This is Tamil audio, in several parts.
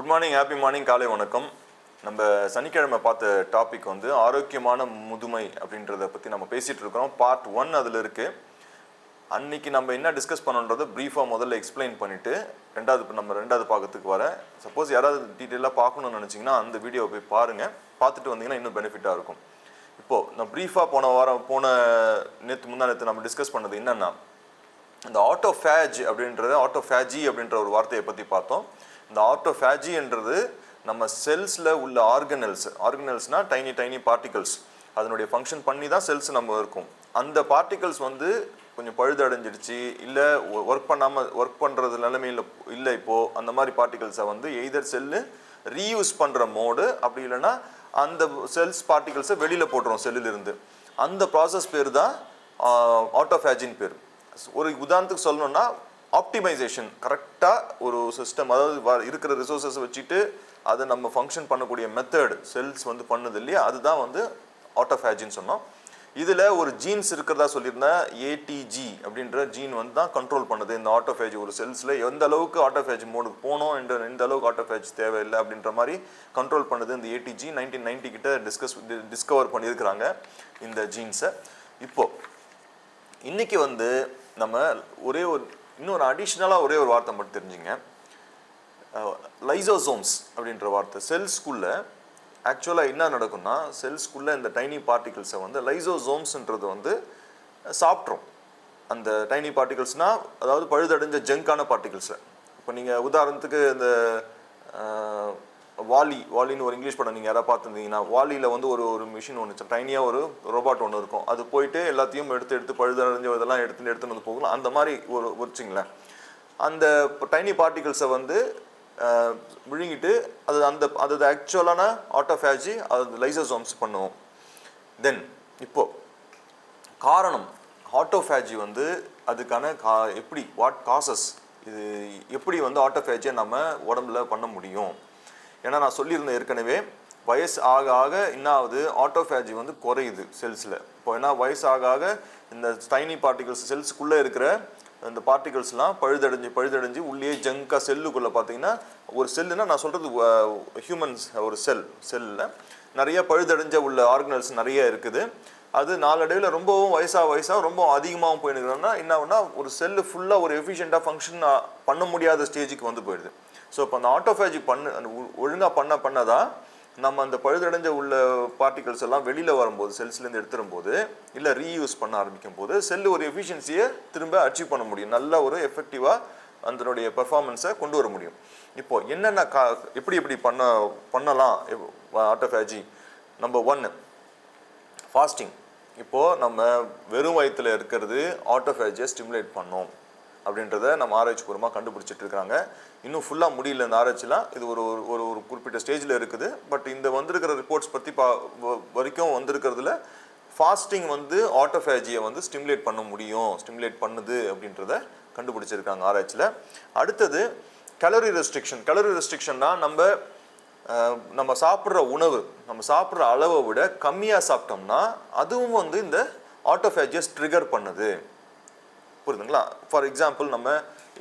குட் மார்னிங் ஹாப்பி மார்னிங் காலை வணக்கம். நம்ம சனிக்கிழமை பார்த்த டாபிக் வந்து ஆரோக்கியமான முதுமை அப்படின்றத பற்றி நம்ம பேசிகிட்டு இருக்கிறோம். பார்ட் ஒன் அதில் இருக்குது அன்னைக்கு நம்ம என்ன டிஸ்கஸ் பண்ணணுன்றதை ப்ரீஃபாக முதல்ல எக்ஸ்பிளைன் பண்ணிவிட்டு ரெண்டாவது நம்ம ரெண்டாவது பாக்கத்துக்கு வரேன் சப்போஸ் யாராவது டீட்டெயிலாக பார்க்கணும்னு நினச்சிங்கன்னா அந்த வீடியோவை போய் பாருங்கள் பார்த்துட்டு வந்தீங்கன்னா இன்னும் பெனிஃபிட்டாக இருக்கும். இப்போது நான் ப்ரீஃபாக போன வாரம் போன நேற்று முந்தா நேற்று நம்ம டிஸ்கஸ் பண்ணது என்னென்னா இந்த ஆட்டோஃபேஜ் ஆட்டோ ஆட்டோஃபேஜி அப்படின்ற ஒரு வார்த்தையை பற்றி பார்த்தோம். இந்த ஆட்டோஃபேஜின்றது நம்ம செல்ஸில் உள்ள ஆர்கனல்ஸ் ஆர்கனல்ஸ்னால் டைனி டைனி பார்ட்டிகல்ஸ் அதனுடைய ஃபங்க்ஷன் பண்ணி தான் செல்ஸ் நம்ம இருக்கும். அந்த பார்ட்டிகல்ஸ் வந்து கொஞ்சம் பழுதடைஞ்சிடுச்சு இல்லை ஒர்க் பண்ணாமல் ஒர்க் பண்ணுறது நிலைமையில் இல்லை இப்போது அந்த மாதிரி பார்ட்டிகல்ஸை வந்து எய்தர் செல்லு ரீயூஸ் பண்ணுற மோடு அப்படி இல்லைன்னா அந்த செல்ஸ் பார்ட்டிகல்ஸை வெளியில் போட்டுரும் செல்லிலிருந்து அந்த ப்ராசஸ் பேர் தான் ஆட்டோஃபேஜின் பேர். ஒரு உதாரணத்துக்கு சொல்லணும்னா ஆப்டிமைசேஷன் கரெக்டாக ஒரு சிஸ்டம் அதாவது வ- இருக்கிற ரிசோர்ஸஸ் வச்சுட்டு அதை நம்ம ஃபங்க்ஷன் பண்ணக்கூடிய மெத்தட் செல்ஸ் வந்து பண்ணுது இல்லையா? அதுதான் வந்து ஆட்டோஃபேஜின்னு சொன்னோம். இதில் ஒரு ஜீன்ஸ் இருக்கிறதா சொல்லியிருந்தேன் ஏடிஜி அப்படின்ற ஜீன் வந்து தான் கண்ட்ரோல் பண்ணுது. இந்த ஆட்டோஃபேஜ் ஒரு செல்ஸில் எந்த அளவுக்கு ஆட்டோஃபேஜ் மோடுக்கு போகணும் என்ற எந்த அளவுக்கு ஆட்டோஃபேஜ் தேவையில்லை அப்படின்ற மாதிரி கண்ட்ரோல் பண்ணுது இந்த ஏடிஜி நைன்டீன் நைன்டி கிட்ட டிஸ்கஸ் டிஸ்கவர் பண்ணியிருக்கிறாங்க இந்த ஜீன்ஸை இப்போது இன்றைக்கி வந்து நம்ம ஒரே ஒரு இன்னொரு அடிஷ்னலாக ஒரே ஒரு வார்த்தை மட்டும் தெரிஞ்சுங்க. லைசோசோம்ஸ் அப்படின்ற வார்த்தை. செல்ஸ்குள்ளே ஆக்சுவலாக என்ன நடக்கும்னா செல்ஸ்குள்ளே இந்த டைனி பார்ட்டிகிள்ஸை வந்து லைசோசோம்ஸ்ன்றது வந்து சாப்பிட்ரும். அந்த டைனி பார்ட்டிகிள்ஸ்னால் அதாவது பழுதடைஞ்ச ஜங்கான பார்ட்டிகிள்ஸை இப்போ நீங்கள் உதாரணத்துக்கு இந்த வாலி வாலின்னு ஒரு இங்கிலீஷ் படம் நீங்கள் யாராவது பார்த்துருந்தீங்கன்னா வாலியில் வந்து ஒரு ஒரு மிஷின் ஒன்று டைனியாக ஒரு ரோபாட் ஒன்று இருக்கும். அது போயிட்டு எல்லாத்தையும் எடுத்து எடுத்து பழுதடைஞ்ச இதெல்லாம் எடுத்து எடுத்துன்னு வந்து போகலாம். அந்த மாதிரி ஒரு வச்சுங்களேன் அந்த டைனி பார்ட்டிகல்ஸை வந்து விழுங்கிட்டு அது அந்த அது ஆக்சுவலான ஆட்டோஃபேஜி அது லைசோசோம்ஸ் பண்ணுவோம் தென் இப்போது காரணம் ஆட்டோஃபேஜி வந்து அதுக்கான கா எப்படி வாட் காசஸ் இது எப்படி வந்து ஆட்டோஃபேஜியை நம்ம உடம்புல பண்ண முடியும்? ஏன்னா நான் சொல்லியிருந்தேன் ஏற்கனவே வயசு ஆக ஆக என்ன ஆகுது ஆட்டோஃபேஜி வந்து குறையுது செல்ஸில் இப்போ என்ன வயசு ஆக ஆக இந்த ஸ்டைனி பார்ட்டிகல்ஸ் செல்ஸுக்குள்ளே இருக்கிற இந்த பார்ட்டிகல்ஸ்லாம் பழுதடைஞ்சு பழுதடைஞ்சு உள்ளே ஜங்காக செல்லுக்குள்ளே பார்த்தீங்கன்னா ஒரு செல்லுனா நான் சொல்கிறது ஹியூமன்ஸ் ஒரு செல் செல்லில் நிறைய பழுதடைஞ்ச உள்ள ஆர்கனல்ஸ் நிறைய இருக்குது. அது நாளடைவில் ரொம்பவும் வயசாக வயசாக ரொம்ப அதிகமாகவும் போயினுக்கிறோம்னா என்ன ஆகும்னா ஒரு செல்லு ஃபுல்லாக ஒரு எஃபிஷியண்ட்டாக ஃபங்க்ஷன் பண்ண முடியாத ஸ்டேஜுக்கு வந்து போயிடுது. ஸோ இப்போ அந்த ஆட்டோஃபேஜி பண்ண ஒழுங்காக பண்ண பண்ணதான் நம்ம அந்த பழுதடைஞ்ச உள்ள பார்ட்டிகல்ஸ் எல்லாம் வெளியில் வரும்போது செல்ஸ்லேருந்து எடுத்துரும்போது இல்லை ரீயூஸ் பண்ண ஆரம்பிக்கும் போது செல்லு ஒரு எஃபிஷியன்சியை திரும்ப அச்சீவ் பண்ண முடியும். நல்ல ஒரு எஃபெக்டிவாக அதனுடைய பெர்ஃபார்மன்ஸை கொண்டு வர முடியும். இப்போது என்னென்ன கா எப்படி எப்படி பண்ண பண்ணலாம் ஆட்டோஃபேஜி நம்பர் ஒன்று ஃபாஸ்டிங் இப்போது நம்ம வெறும் வயித்துல இருக்கிறது ஆட்டோஃபேஜியை ஸ்டிமுலேட் பண்ணோம். அப்படின்றத நம்ம ஆராய்ச்சி பூர்வமாக கண்டுபிடிச்சிட்டு இருக்காங்க. இன்னும் ஃபுல்லாக முடியல இந்த ஆராய்ச்சிலாம். இது ஒரு ஒரு- ஒரு ஒரு குறிப்பிட்ட ஸ்டேஜில் இருக்குது. பட் இந்த வந்திருக்கிற ரிப்போர்ட்ஸ் பற்றி பா வரைக்கும் வந்திருக்கிறதுல ஃபாஸ்டிங் வந்து ஆட்டோஃபேஜியை வந்து ஸ்டிமுலேட் பண்ண முடியும். ஸ்டிமுலேட் பண்ணுது அப்படின்றத கண்டுபிடிச்சிருக்காங்க ஆராய்ச்சியில். அடுத்தது கலரி ரெஸ்ட்ரிக்ஷன் கலரி ரெஸ்ட்ரிக்ஷன்னா நம்ம நம்ம சாப்பிட்ற உணவு நம்ம சாப்பிட்ற அளவை விட கம்மியாக சாப்பிட்டோம்னா அதுவும் வந்து இந்த ஆட்டோஃபேஜியஸ் ட்ரிகர் பண்ணுது. புரியுதுங்களா? ஃபார் எக்ஸாம்பிள் நம்ம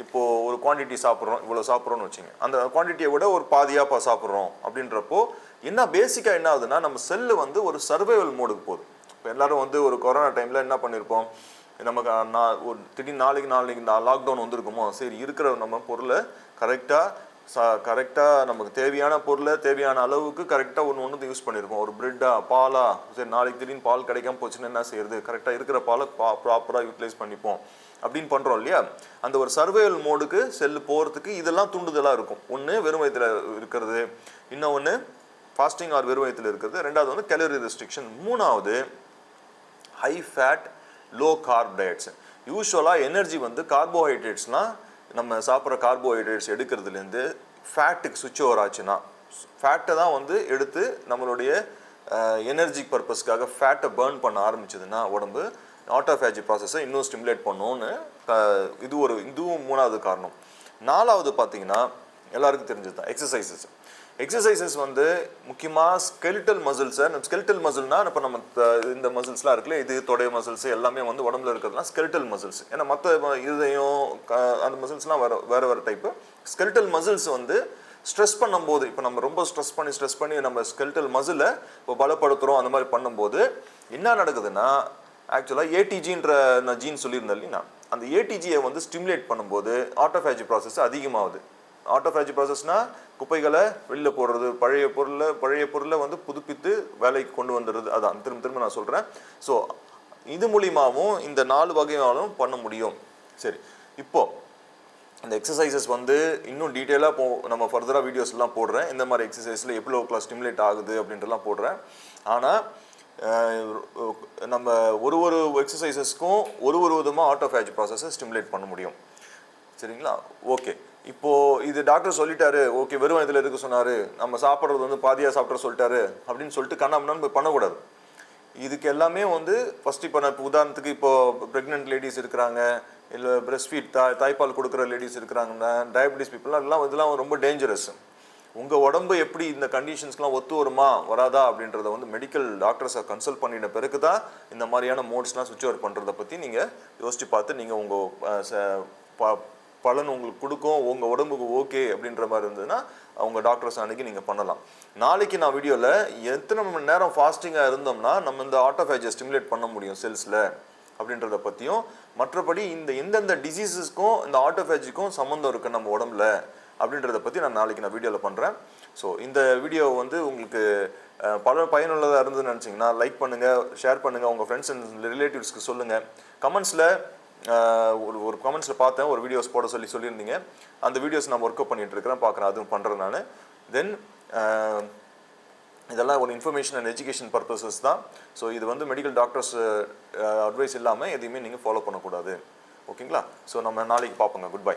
இப்போ ஒரு குவான்டிட்டி சாப்பிட்றோம் இவ்வளோ சாப்பிட்றோன்னு வச்சுங்க. அந்த குவான்டிட்டியை விட ஒரு பாதியாக இப்போ சாப்பிட்றோம் அப்படின்றப்போ என்ன பேசிக்காக என்ன ஆகுதுன்னா நம்ம செல்லு வந்து ஒரு சர்வைவல் மோடுக்கு போகுது. இப்போ எல்லாரும் வந்து ஒரு கொரோனா டைமில் என்ன பண்ணியிருப்போம் நமக்கு நான் ஒரு திடீர்னு நாளைக்கு நாளைக்கு லாக்டவுன் வந்திருக்குமோ? சரி இருக்கிற நம்ம பொருளை கரெக்டாக ச கரெக்டாக நமக்கு தேவையான பொருளை தேவையான அளவுக்கு கரெக்டாக ஒன்று ஒன்று யூஸ் பண்ணியிருக்கோம் ஒரு பிரெட்டா பாலா சரி நாளைக்கு திடீர்னு பால் கிடைக்காம போச்சுன்னா என்ன செய்யறது? கரெக்டாக இருக்கிற பாலை பா ப்ராப்பராக யூட்டிலைஸ் பண்ணிப்போம். அப்படின்னு பண்ணுறோம் இல்லையா? அந்த ஒரு சர்வைவல் மோடுக்கு செல்லு போகிறதுக்கு இதெல்லாம் தூண்டுதலாக இருக்கும். ஒன்று வெறும் வயித்துல இருக்கிறது. இன்னொன்று ஃபாஸ்டிங் ஆர் வெறும் வயித்துல இருக்கிறது. ரெண்டாவது வந்து கேலரி ரெஸ்ட்ரிக்ஷன் மூணாவது high fat low carb diets யூஸ்வலாக எனர்ஜி வந்து கார்போஹைட்ரேட்ஸ்னால் நம்ம சாப்பிட்ற கார்போஹைட்ரேட்ஸ் எடுக்கிறதுலேருந்து ஃபேட்டுக்கு சுவிட்ச் ஓவர் ஆச்சுன்னா ஃபேட்டை தான் வந்து எடுத்து நம்மளுடைய எனர்ஜி பர்பஸ்க்காக ஃபேட்டை பேர்ன் பண்ண ஆரம்பிச்சதுன்னா உடம்பு ஆட்டோஃபேஜி ப்ராசஸை இன்னும் ஸ்டிமுலேட் பண்ணும்னு இது ஒரு இதுவும் மூணாவது காரணம். நாலாவது பார்த்தீங்கன்னா எல்லாருக்கும் தெரிஞ்சது தான் எக்ஸசைசஸ் எக்ஸசைசஸ் வந்து முக்கியமாக ஸ்கெலிட்டல் மசில்ஸை ஸ்கெலிட்டல் மசில்னா இப்போ நம்ம இந்த மசில்ஸ்லாம் இருக்குல்ல இது தொடை மசில்ஸ் எல்லாமே வந்து உடம்புல இருக்கிறதுலாம் ஸ்கெலிட்டல் மசில்ஸ் ஏன்னா மற்ற இதயம் க- அந்த மசில்ஸ்லாம் வேறு வேறு வேறு டைப்பு ஸ்கெலிட்டல் மசில்ஸ் வந்து ஸ்ட்ரெஸ் பண்ணும்போது இப்போ நம்ம ரொம்ப ஸ்ட்ரெஸ் பண்ணி ஸ்ட்ரெஸ் பண்ணி நம்ம ஸ்கெல்டல் மசிலை இப்போ பலப்படுத்துகிறோம் அந்த மாதிரி பண்ணும்போது என்ன நடக்குதுன்னா ஆக்சுவலாக ஏடிஜின்ற நான் ஜீன் சொல்லியிருந்தேன் இல்லைங்களா? அந்த ஏடிஜியை வந்து ஸ்டிமுலேட் பண்ணும்போது ஆட்டோஃபேஜி ப்ராசஸ் அதிகமாகுது. ஆட்டோஃபேஜி ப்ராசஸ்னால் குப்பைகளை வெளியில் போடுறது பழைய பொருளை பழைய பொருளை வந்து புதுப்பித்து வேலைக்கு கொண்டு வந்துடுறது. அதான் திரும்ப திரும்ப நான் சொல்கிறேன் ஸோ இது மூலியமாகவும் இந்த நாலு வகையாலும் பண்ண முடியும். சரி இப்போது இந்த எக்ஸசைசஸ் வந்து இன்னும் டீட்டெயிலாக போ நம்ம ஃபர்தராக வீடியோஸ்லாம் போடுறேன். இந்த மாதிரி எக்ஸசைஸில் எவ்வளோ கிளாஸ் ஸ்டிமுலேட் ஆகுது அப்படின்றலாம் போடுறேன். ஆனால் நம்ம ஒரு ஒரு எக்ஸசைசஸ்க்கும் ஒரு ஒரு விதமாக ஆட்டோஃபேஜ் ப்ராசஸை ஸ்டிமுலேட் பண்ண முடியும். சரிங்களா? ஓகே இப்போது இது டாக்டர் சொல்லிட்டாரு ஓகே வெறும் இதில் இருக்க சொன்னார்? நம்ம சாப்பிட்றது வந்து பாதியாக சாப்பிட்ற சொல்லிட்டாரு. அப்படின்னு சொல்லிட்டு கண்ணாமண்ணான்னு போய் பண்ணக்கூடாது. இதுக்கு எல்லாமே வந்து ஃபஸ்ட் இப்போ நான் இப்போ உதாரணத்துக்கு இப்போ ப்ரெக்னென்ட் லேடிஸ் இருக்கிறாங்க இல்லை பிரஸ்ட் ஃபீட் தாய் தாய்ப்பால் கொடுக்குற லேடிஸ் இருக்கிறாங்கன்னா டயபிட்டிஸ் பீப்புளாம் எல்லாம் இதெல்லாம் ரொம்ப டேஞ்சரஸ் உங்கள் உடம்பு எப்படி இந்த கண்டிஷன்ஸ்க்கெலாம் ஒத்து வருமா வராதா அப்படின்றத வந்து மெடிக்கல் டாக்டர்ஸை கன்சல்ட் பண்ணின பிறகு தான் இந்த மாதிரியான மோட்ஸ்லாம் சுவிட்ச் ஓவர் பண்ணுறதை பற்றி நீங்கள் யோசிச்சு பார்த்து நீங்கள் உங்கள் பலன் உங்களுக்கு கொடுக்கும் உங்கள் உடம்புக்கு ஓகே அப்படின்ற மாதிரி இருந்ததுன்னா அவங்க டாக்டர்ஸ் அன்றைக்கி நீங்கள் பண்ணலாம். நாளைக்கு நான் வீடியோவில் எத்தனை மணி நேரம் ஃபாஸ்டிங்காக இருந்தோம்னா நம்ம இந்த ஆட்டோஃபேஜை ஸ்டிமுலேட் பண்ண முடியும் செல்ஸில் அப்படின்றத பற்றியும் மற்றபடி இந்த எந்தெந்த டிசீசஸ்க்கும் இந்த ஆட்டோஃபேஜிக்கும் சம்மந்தம் இருக்குது நம்ம உடம்புல அப்படின்றத பற்றி நான் நாளைக்கு நான் வீடியோவில் பண்ணுறேன் ஸோ இந்த வீடியோ வந்து உங்களுக்கு பல பயனுள்ளதாக இருந்ததுன்னு நினச்சிங்கன்னா லைக் பண்ணுங்கள் ஷேர் பண்ணுங்கள் உங்கள் ஃப்ரெண்ட்ஸ் அண்ட் ரிலேட்டிவ்ஸ்க்கு சொல்லுங்கள் கமெண்ட்ஸில் ஒரு ஒரு கமெண்ட்ஸில் பார்த்தேன் ஒரு வீடியோஸ் போட சொல்லி சொல்லியிருந்தீங்க. அந்த வீடியோஸ் நான் ஒர்க் அவுட் பண்ணிட்டு இருக்கிறேன் பார்க்குறேன் அதுவும் பண்ணுறேன் நான். தென் இதெல்லாம் ஒரு இன்ஃபர்மேஷன் அண்ட் எஜுகேஷன் பர்பஸஸ் தான். ஸோ இது வந்து மெடிக்கல் டாக்டர்ஸ் அட்வைஸ் இல்லாமல் எதையுமே நீங்கள் ஃபாலோ பண்ணக்கூடாது. ஓகேங்களா ஸோ நம்ம நாளைக்கு பார்ப்போங்க. Good bye